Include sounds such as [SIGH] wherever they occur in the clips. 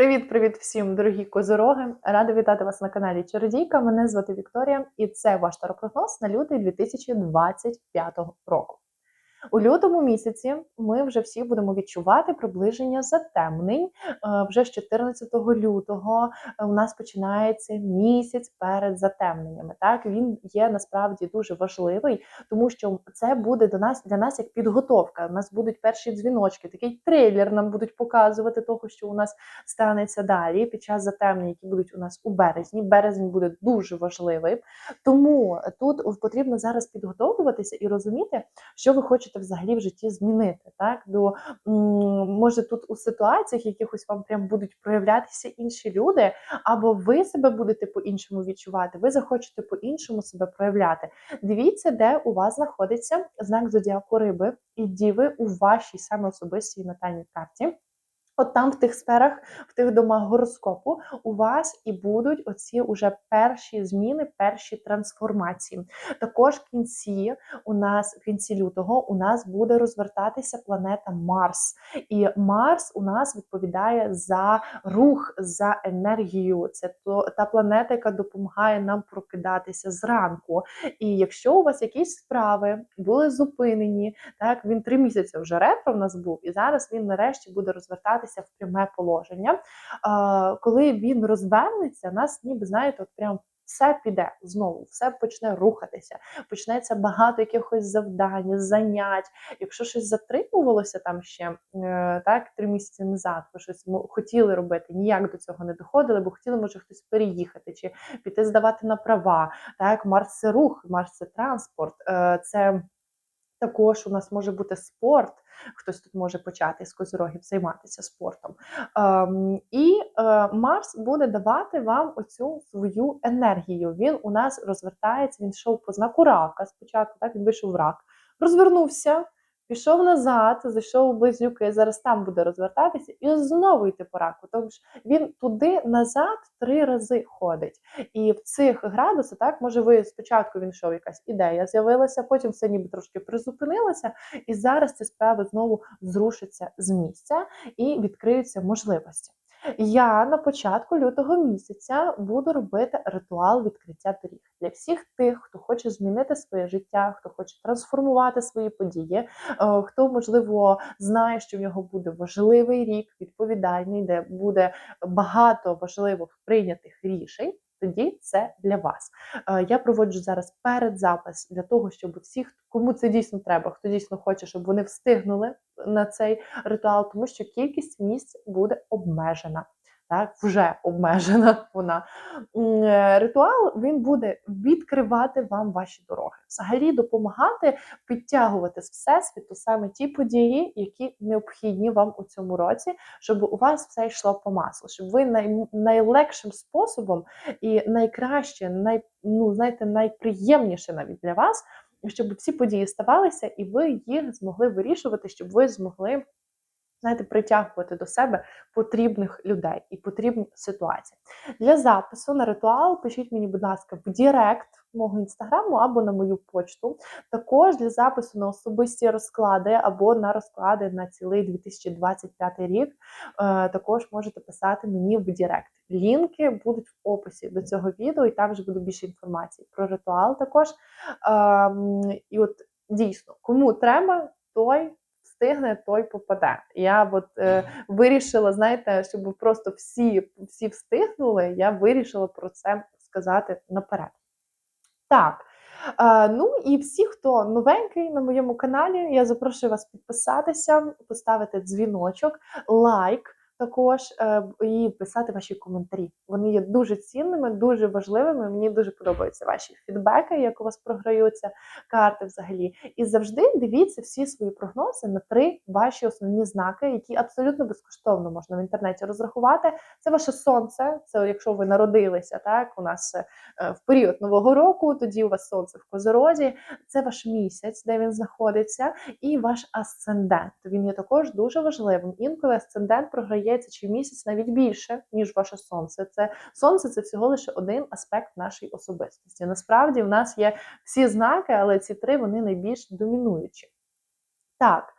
Привіт-привіт всім, дорогі козороги! Рада вітати вас на каналі Чародійка. Мене звати Вікторія, і це ваш таропрогноз на лютий 2025 року. У лютому місяці ми вже всі будемо відчувати приближення затемнень. Е, Вже з 14 лютого е, у нас починається місяць перед затемненнями. Так він є насправді дуже важливий, тому що це буде до нас для нас як підготовка. У нас будуть перші дзвіночки, такий трейлер нам будуть показувати того, що у нас станеться далі під час затемнень, які будуть у нас у березні. Березень буде дуже важливий, тому тут потрібно зараз підготовлюватися і розуміти, що ви хочете взагалі в житті змінити. Так до може тут у ситуаціях якихось вам прям будуть проявлятися інші люди, або ви себе будете по-іншому відчувати, ви захочете по-іншому себе проявляти. Дивіться, де у вас знаходиться знак зодіаку риби і діви у вашій саме особистій натальній карті. От там в тих сферах, в тих домах гороскопу у вас і будуть оці уже перші зміни, перші трансформації. Також в кінці у нас в кінці лютого у нас буде розвертатися планета Марс. І Марс у нас відповідає за рух, за енергію. Це то та планета, яка допомагає нам прокидатися зранку. І якщо у вас якісь справи були зупинені, так він три місяці вже ретро в нас був, і зараз він нарешті буде розвертатися в пряме положення. Коли він розвернеться, нас ніби знаєте, от прям. Все піде знову, все почне рухатися, почнеться багато якихось завдань, занять. Якщо щось затримувалося там ще е, так три місяці назад, ви щось хотіли робити, ніяк до цього не доходили, бо хотіли, може, хтось переїхати чи піти здавати на права. Так, Марс це рух, Марс це транспорт, е, це також у нас може бути спорт. Хтось тут може почати з козирогів займатися спортом. Ем, і е, Марс буде давати вам оцю свою енергію. Він у нас розвертається, він йшов по знаку рака спочатку, так він вийшов в рак, розвернувся, пішов назад, зайшов у близнюки, зараз там буде розвертатися і знову йти по раку. Тому що він туди назад три рази ходить. І в цих градусах, так, може, ви спочатку він йшов, якась ідея з'явилася, потім все ніби трошки призупинилося, і зараз ці справи знову зрушаться з місця і відкриються можливості. Я на початку лютого місяця буду робити ритуал відкриття доріг для всіх тих, хто хоче змінити своє життя, хто хоче трансформувати свої події, е, хто можливо знає, що в нього буде важливий рік, відповідальний, де буде багато важливих прийнятих рішень. Тоді це для вас. Е, Я проводжу зараз передзапис для того, щоб всі, хто- кому це дійсно треба, хто дійсно хоче, щоб вони встигнули на цей ритуал, тому що кількість місць буде обмежена. Так, вже обмежена [LAUGHS] вона. Е, Ритуал він буде відкривати вам ваші дороги, взагалі допомагати підтягувати з всесвіту саме ті події, які необхідні вам у цьому році, щоб у вас все йшло по маслу, щоб ви най, найлегшим способом і найкраще, най, ну, знаєте, найприємніше навіть для вас, щоб всі події ставалися, і ви їх змогли вирішувати, щоб ви змогли. Знаєте, притягувати до себе потрібних людей і потрібні ситуації. Для запису на ритуал пишіть мені, будь ласка, в Дірект мого інстаграму або на мою почту. Також для запису на особисті розклади або на розклади на цілий 2025 рік. е, Також можете писати мені в Дірект. Лінки будуть в описі до цього відео, і там вже буде більше інформації про ритуал також. Ем, І от дійсно, кому треба, той встигне, той попаде. Я от е, вирішила, знаєте, щоб просто всі, всі встигнули, я вирішила про це сказати наперед. Так. Е, ну і всі, хто новенький на моєму каналі, я запрошую вас підписатися, поставити дзвіночок, лайк також е, і писати ваші коментарі. Вони є дуже цінними, дуже важливими. Мені дуже подобаються ваші фідбеки, як у вас програються карти взагалі. І завжди дивіться всі свої прогнози на три ваші основні знаки, які абсолютно безкоштовно можна в інтернеті розрахувати. Це ваше сонце, це якщо ви народилися, так у нас е, в період нового року, тоді у вас сонце в козорозі, це ваш місяць, де він знаходиться, і ваш асцендент. Він є також дуже важливим. Інколи асцендент програється чи місяць навіть більше, ніж ваше сонце. Це сонце це всього лише один аспект нашої особистості. Насправді в нас є всі знаки, але ці три вони найбільш домінуючі. Так,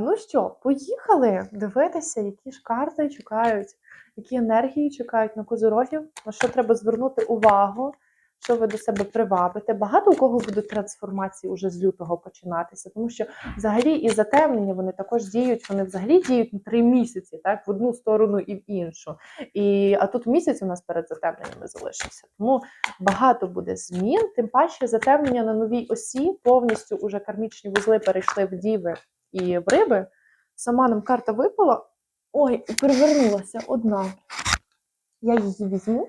ну що, поїхали дивитися, які ж карти чекають які енергії чекають на козорогів, на що треба звернути увагу, що ви до себе привабите. Багато у кого будуть трансформації уже з лютого починатися, тому що взагалі і затемнення вони також діють, вони взагалі діють на три місяці, так, в одну сторону і в іншу. І, а тут місяць у нас перед затемненнями залишився. Тому багато буде змін, тим паче затемнення на новій осі, повністю уже кармічні вузли перейшли в діви і в риби. Сама нам карта випала. Ой, перевернулася одна. Я її візьму.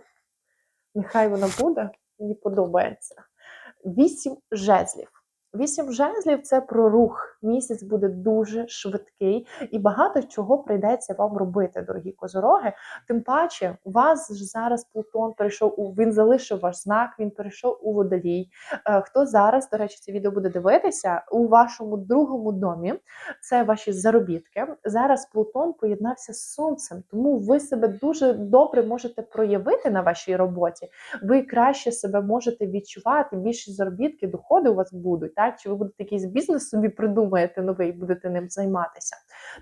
Нехай вона буде, мені подобається. Вісім жезлів. Вісім жезлів це про рух. Місяць буде дуже швидкий і багато чого прийдеться вам робити, дорогі козороги. Тим паче, у вас ж зараз Плутон перейшов у він залишив ваш знак, він перейшов у водолій. Е, Хто зараз, до речі, це відео буде дивитися у вашому другому домі? Це ваші заробітки. Зараз Плутон поєднався з сонцем, тому ви себе дуже добре можете проявити на вашій роботі. Ви краще себе можете відчувати. Більші заробітки, доходи у вас будуть. Так, чи ви будете якийсь бізнес собі придумаєте новий, будете ним займатися?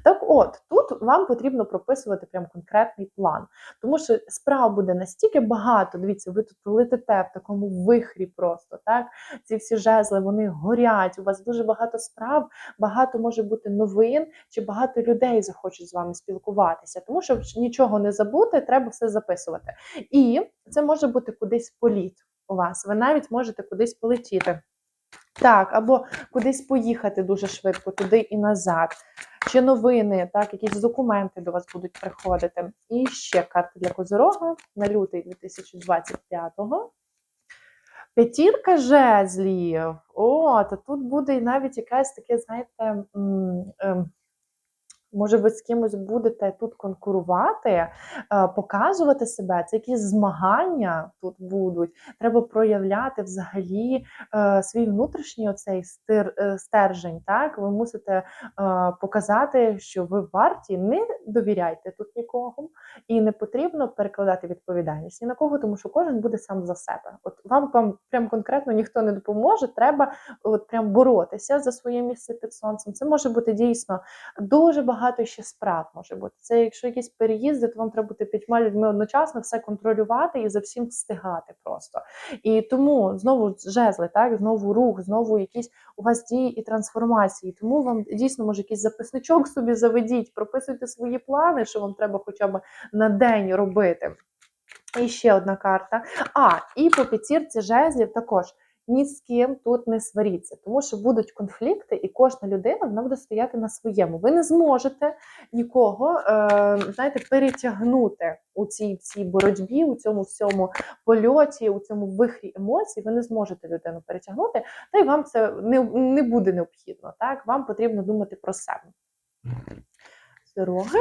Так, от тут вам потрібно прописувати прям конкретний план, тому що справ буде настільки багато. Дивіться, ви тут летите в такому вихрі просто так. Ці всі жезли вони горять. У вас дуже багато справ, багато може бути новин, чи багато людей захочуть з вами спілкуватися. Тому щоб нічого не забути, треба все записувати. І це може бути кудись політ у вас. Ви навіть можете кудись полетіти. Так, або кудись поїхати дуже швидко, туди і назад. Чи новини, так, якісь документи до вас будуть приходити. І ще карта для Козорога на лютий 2025-го. П'ятірка жезлів. О, та тут буде навіть якась таке, знаєте, ем, може, ви з кимось будете тут конкурувати, е, показувати себе. Це якісь змагання тут будуть. Треба проявляти взагалі е, свій внутрішній оцей стир, е, стержень. Так, ви мусите показати, що ви варті. Не довіряйте тут нікому, і не потрібно перекладати відповідальність ні на кого, тому що кожен буде сам за себе. От вам, вам прям конкретно ніхто не допоможе. Треба от прям боротися за своє місце під сонцем. Це може бути дійсно дуже багато ще справ. Може бути. Це якщо якісь переїзди, то вам треба бути п'ятьма людьми одночасно все контролювати і за всім встигати просто. І тому знову жезли, так знову рух, знову якісь у вас дії і трансформації. Тому вам дійсно може якийсь записничок собі заведіть, прописуйте свої плани, що вам треба хоча б на день робити. І ще одна карта. А, і по п'ятірці жезлів також. Ні з ким тут не сваріться, тому що будуть конфлікти, і кожна людина вона буде стояти на своєму. Ви не зможете нікого, е, знаєте, перетягнути у цій цій боротьбі, у цьому всьому польоті, у цьому вихрі емоцій. Ви не зможете людину перетягнути, та й вам це не, не буде необхідно. Так, вам потрібно думати про себе. Дороги,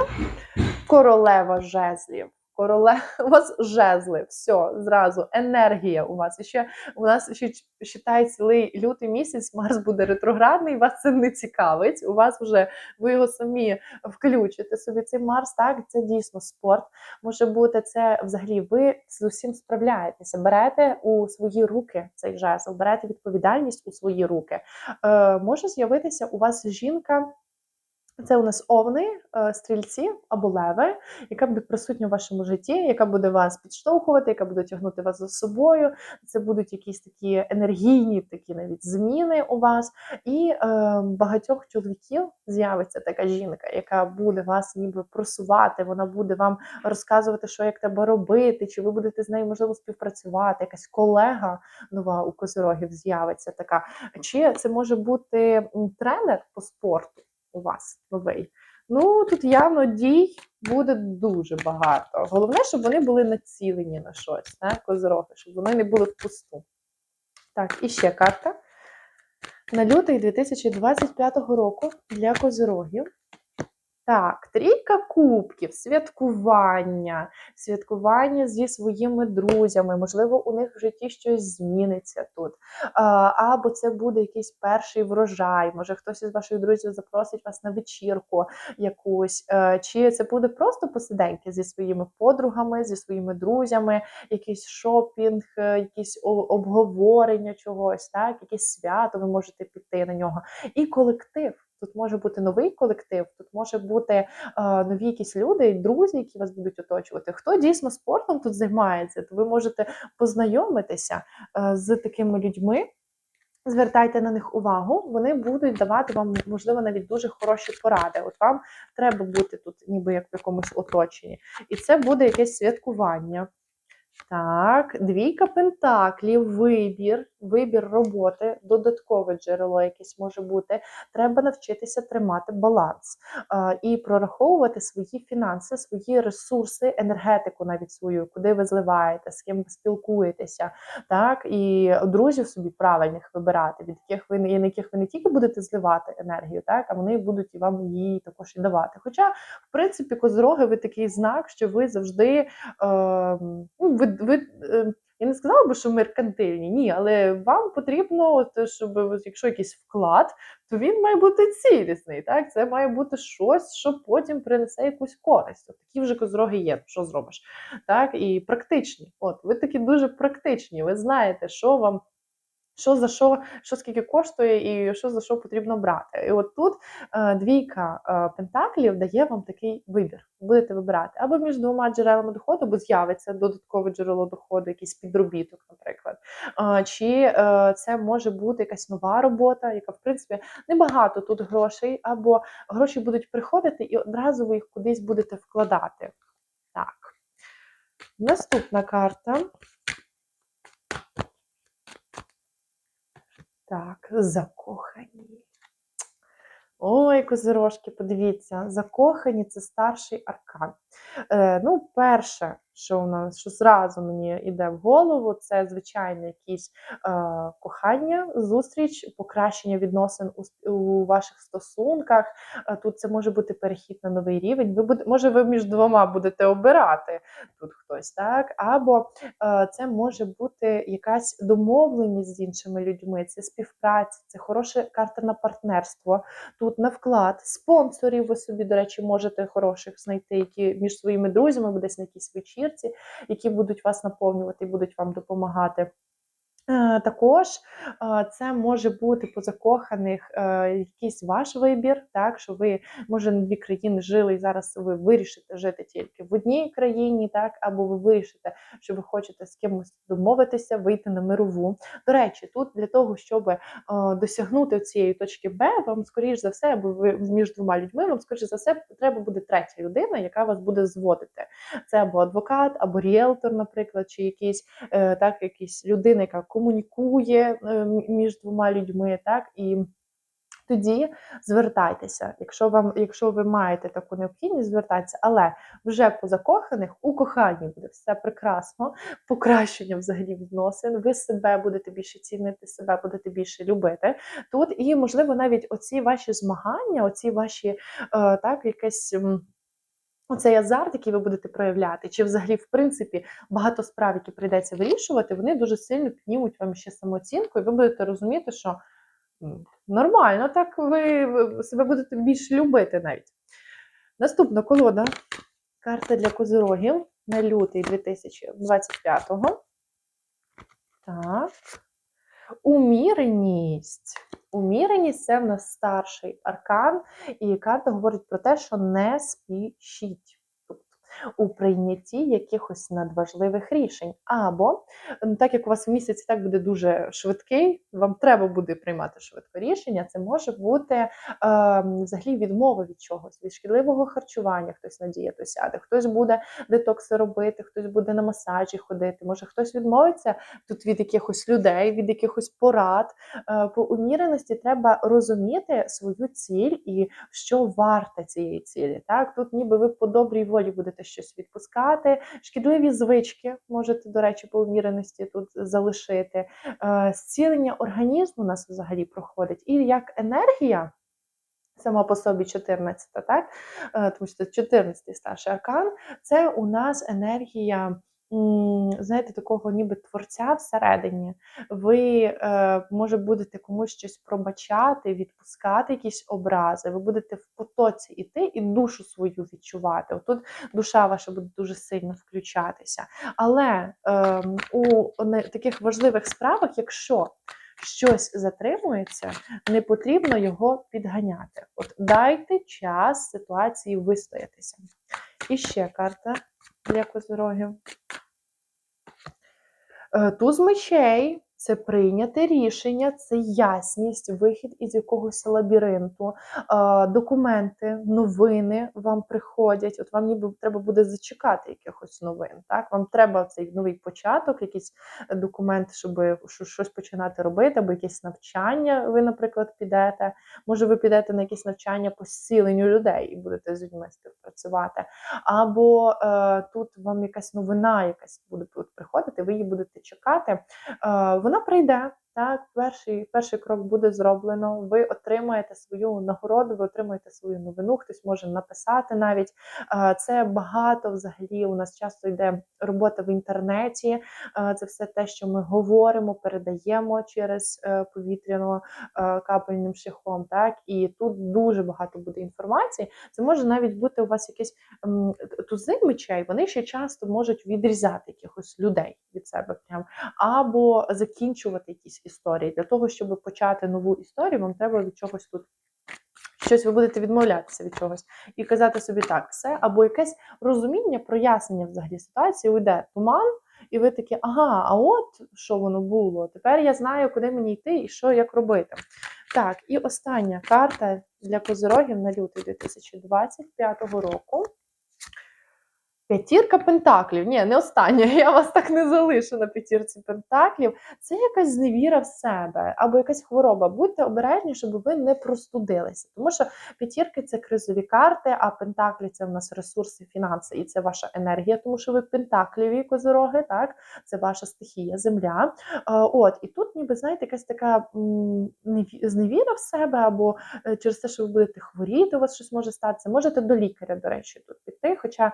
королева жезлів. Короле [LAUGHS] у вас жезли, все, зразу, енергія у вас. І ще у нас ще читає цілий лютий місяць, Марс буде ретроградний, вас це не цікавить. У вас вже ви його самі включите собі цей Марс. Так, це дійсно спорт. Може бути, це взагалі ви з усім справляєтеся. Берете у свої руки цей жезл, берете відповідальність у свої руки. Е, Може з'явитися у вас жінка. Це у нас овни, е, стрільці або леви, яка буде присутня в вашому житті, яка буде вас підштовхувати, яка буде тягнути вас за собою. Це будуть якісь такі енергійні, такі навіть зміни у вас. І е, багатьох чоловіків з'явиться така жінка, яка буде вас ніби просувати. Вона буде вам розказувати, що як треба робити, чи ви будете з нею можливо співпрацювати. Якась колега нова у козирогів з'явиться така. Чи це може бути тренер по спорту? У вас новий. Ну, тут явно дій буде дуже багато. Головне, щоб вони були націлені на щось, на козороги, щоб вони не були впусту. Так, і ще карта. На лютий 2025 року для козирогів. Так, трійка кубків, святкування, святкування зі своїми друзями. Можливо, у них в житті щось зміниться тут. Або це буде якийсь перший врожай. Може, хтось із ваших друзів запросить вас на вечірку якусь. Е, Чи це буде просто посиденьки зі своїми подругами, зі своїми друзями, якийсь шопінг, е, якісь обговорення чогось, так, якесь свято, ви можете піти на нього. І колектив. Тут може бути новий колектив, тут може бути е, нові якісь люди, друзі, які вас будуть оточувати. Хто дійсно спортом тут займається, то ви можете познайомитися е, з такими людьми. Звертайте на них увагу, вони будуть давати вам, можливо, навіть дуже хороші поради. От вам треба бути тут, ніби як в якомусь оточенні. І це буде якесь святкування. Так, двійка пентаклів, вибір, вибір роботи, додаткове джерело якесь може бути. Треба навчитися тримати баланс і прораховувати свої фінанси, свої ресурси, енергетику навіть свою, куди ви зливаєте, з ким ви спілкуєтеся. Так, і друзів собі правильних вибирати, від яких ви на яких ви не тільки будете зливати енергію, так, а вони будуть і вам її також і давати. Хоча, в принципі, козроги, ви такий знак, що ви завжди. Е, ну, ви е, я не сказала би, що меркантильні, ні, але вам потрібно, от, щоб якщо якийсь вклад, то він має бути цілісний. Так? Це має бути щось, що потім принесе якусь користь. От такі вже козроги є, що зробиш. Так? І практичні. От, Ви такі дуже практичні, ви знаєте, що вам. Що за що, що скільки коштує, і що за що потрібно брати. І от тут е, двійка е, пентаклів дає вам такий вибір. Будете вибирати або між двома джерелами доходу, бо з'явиться додаткове джерело доходу, якийсь підробіток, наприклад. Е, чи е, це може бути якась нова робота, яка, в принципі, небагато тут грошей, або гроші будуть приходити, і одразу ви їх кудись будете вкладати. Так. Наступна карта. Так, закохані. Ой, козирожки, подивіться, закохані це старший аркан. Е, Ну, перше, що у нас що зразу мені йде в голову, це звичайно якісь е, кохання, зустріч, покращення відносин у, у ваших стосунках. Е, тут це може бути перехід на новий рівень. Ви буде, може, ви між двома будете обирати тут хтось, так? Або е, це може бути якась домовленість з іншими людьми, це співпраця, це хороша карта на партнерство. Тут на вклад спонсорів ви собі, до речі, можете хороших знайти, які між своїми друзями, десь на якійсь вечірці, які будуть вас наповнювати і будуть вам допомагати. Е, також е, це може бути по закоханих е, якийсь ваш вибір, так що ви, може, на дві країни жили, і зараз ви вирішите жити тільки в одній країні, так, або ви вирішите, що ви хочете з кимось домовитися, вийти на мирову. До речі, тут для того, щоб досягнути цієї точки Б, вам, скоріш за все, або ви між двома людьми, вам, скоріш за все, треба буде третя людина, яка вас буде зводити. Це або адвокат, або ріелтор, наприклад, чи якийсь так, якийсь людина, яка комунікує е, між двома людьми, так і. Тоді звертайтеся, якщо вам, якщо ви маєте таку необхідність, звертайтеся, але вже по закоханих у коханні буде все прекрасно, покращення взагалі відносин. Ви себе будете більше цінити, себе будете більше любити. Тут і можливо навіть оці ваші змагання, оці ваші е, так, якесь. Оцей азарт, який ви будете проявляти, чи взагалі, в принципі, багато справ, які прийдеться вирішувати, вони дуже сильно піднімуть вам ще самооцінку, і ви будете розуміти, що нормально, так ви себе будете більше любити навіть. Наступна колода. Карта для козирогів на лютий 2025-го. Так. Уміреність. Уміреність це в нас старший аркан, і карта говорить про те, що не спішіть у прийнятті якихось надважливих рішень. Або так як у вас в місяць так буде дуже швидкий, вам треба буде приймати швидко рішення. Це може бути е, взагалі відмова від чогось, від шкідливого харчування, хтось на дієту сяде, хтось буде детокси робити, хтось буде на масажі ходити. Може хтось відмовиться тут від якихось людей, від якихось порад. Е, по уміреності треба розуміти свою ціль і що варте цієї цілі. Так, тут ніби ви по добрій волі будете щось відпускати. Шкідливі звички можете, до речі, по уміреності тут залишити. Е, зцілення організму у нас взагалі проходить. І як енергія. Сама по собі 14, так? Е, тому що це 14 старший аркан, це у нас енергія знаєте, такого ніби творця всередині, ви, е, може, будете комусь щось пробачати, відпускати якісь образи, ви будете в потоці йти і душу свою відчувати. Отут душа ваша буде дуже сильно включатися. Але е, у таких важливих справах, якщо щось затримується, не потрібно його підганяти. От дайте час ситуації вистоятися. І ще карта для козирогів. Е, Туз мечей це прийняте рішення, це ясність, вихід із якогось лабіринту, документи, новини вам приходять. От вам ніби треба буде зачекати якихось новин. Так, вам треба цей новий початок, якийсь документ, щоб щось починати робити, або якесь навчання. Ви, наприклад, підете. Може, ви підете на якесь навчання по зціленню людей і будете з людьми співпрацювати. Або е, тут вам якась новина, якась буде приходити, ви її будете чекати. Е, вона прийде. Так, перший, перший крок буде зроблено. Ви отримаєте свою нагороду, ви отримаєте свою новину. Хтось може написати навіть. Це багато взагалі. У нас часто йде робота в інтернеті. Це все те, що ми говоримо, передаємо через е, повітряно е, капельним шляхом. Так, і тут дуже багато буде інформації. Це може навіть бути у вас якісь тузи мечей. Вони ще часто можуть відрізати якихось людей від себе, прям або закінчувати якісь історії. Для того, щоб почати нову історію, вам треба від чогось тут. Щось ви будете відмовлятися від чогось і казати собі так, все, або якесь розуміння, прояснення взагалі ситуації, уйде туман, і ви такі, ага, а от що воно було. Тепер я знаю, куди мені йти і що як робити. Так, і остання карта для козирогів на лютий 2025 року. П'ятірка пентаклів. Ні, не остання. [LAUGHS] Я вас так не залишу на п'ятірці пентаклів. Це якась зневіра в себе або якась хвороба. Будьте обережні, щоб ви не простудилися. Тому що п'ятірки це кризові карти, а пентаклі це в нас ресурси, фінанси, і це ваша енергія, тому що ви пентакліві козороги, так це ваша стихія, земля. От і тут, ніби знаєте, якась така зневіра в себе, або е, через те, що ви будете хворіти, у вас щось може статися. Можете до лікаря, до речі, тут піти. Хоча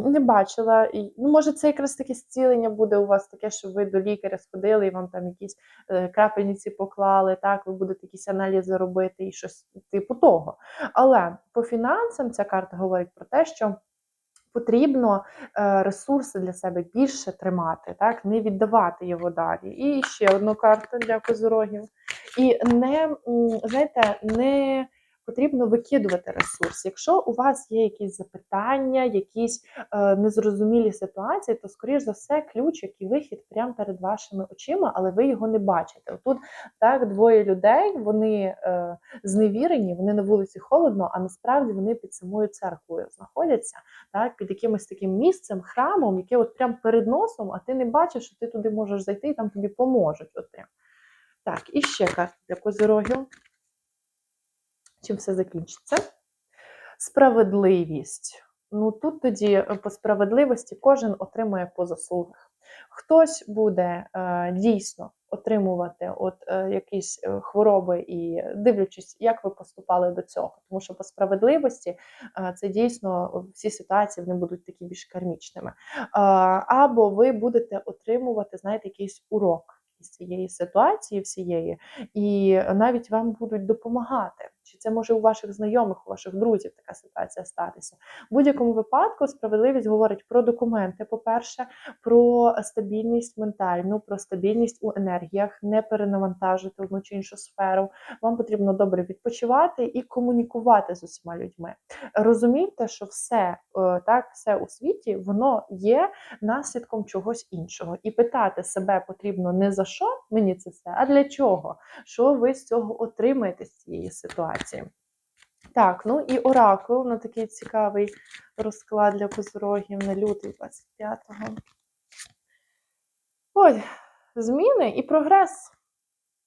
не бачила. Ну, може, це якраз таке зцілення буде у вас таке, що ви до лікаря сходили і вам там якісь е, крапельниці поклали, так, ви будете якісь аналізи робити і щось типу того. Але по фінансам ця карта говорить про те, що. Потрібно е, ресурси для себе більше тримати, так не віддавати його далі. І ще одну карту для козорогів. І не знаєте, не потрібно викидувати ресурс. Якщо у вас є якісь запитання, якісь е, незрозумілі ситуації, то скоріш за все ключ, який вихід прямо перед вашими очима, але ви його не бачите. Тут так двоє людей, вони е, зневірені, вони на вулиці холодно, а насправді вони під самою церквою знаходяться, так під якимось таким місцем, храмом, яке от прямо перед носом, а ти не бачиш, що ти туди можеш зайти і там тобі поможуть. От прям. Так, і ще карта для козирогів. Чим все закінчиться? Справедливість. Ну тут тоді е, по справедливості кожен отримує по заслугах. Хтось буде е, дійсно отримувати от е, якісь е, хвороби і дивлячись, як ви поступали до цього. Тому що по справедливості е, це дійсно всі ситуації вони будуть такі більш кармічними. Е, або ви будете отримувати, знаєте, якийсь урок із цієї ситуації всієї, і навіть вам будуть допомагати. Чи це може у ваших знайомих, у ваших друзів така ситуація статися? В будь-якому випадку справедливість говорить про документи, по-перше, про стабільність ментальну, про стабільність у енергіях, не перенавантажити одну чи іншу сферу. Вам потрібно добре відпочивати і комунікувати з усіма людьми. Розумійте, що все е, так, все у світі воно є наслідком чогось іншого. І питати себе потрібно не за що мені це все, а для чого? Що ви з цього отримаєте з цієї ситуації? Так, ну і оракул на такий цікавий розклад для козорогів на лютий 25-го. Ой, зміни і прогрес,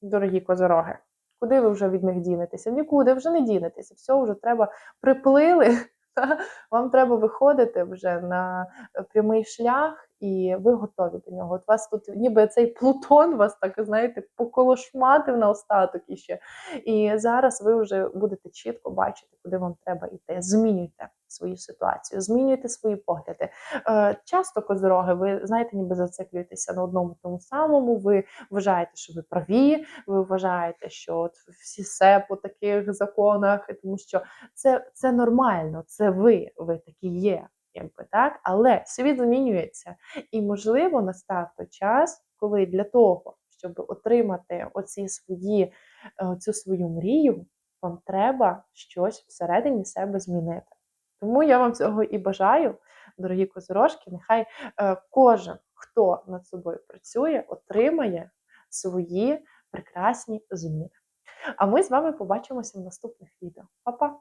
дорогі козороги. Куди ви вже від них дінетеся? Нікуди вже не дінетеся. Все вже треба приплили. [LAUGHS] Вам треба виходити вже на прямий шлях, і ви готові до нього. От вас тут, ніби цей Плутон вас так, знаєте, поколошматив на остаток іще. І зараз ви вже будете чітко бачити, куди вам треба йти. Змінюйте свою ситуацію, змінюйте свої погляди. Е, часто козороги, ви знаєте, ніби зациклюєтеся на одному тому самому. Ви вважаєте, що ви праві, ви вважаєте, що от всі все по таких законах, тому що це, це нормально, це ви, ви такі є. Якби так, але світ змінюється, і можливо настав той час, коли для того, щоб отримати оці свої, е, цю свою мрію, вам треба щось всередині себе змінити. Тому я вам цього і бажаю, дорогі козорожки. Нехай е, кожен, хто над собою працює, отримає свої прекрасні зміни. А ми з вами побачимося в наступних відео. Па-па!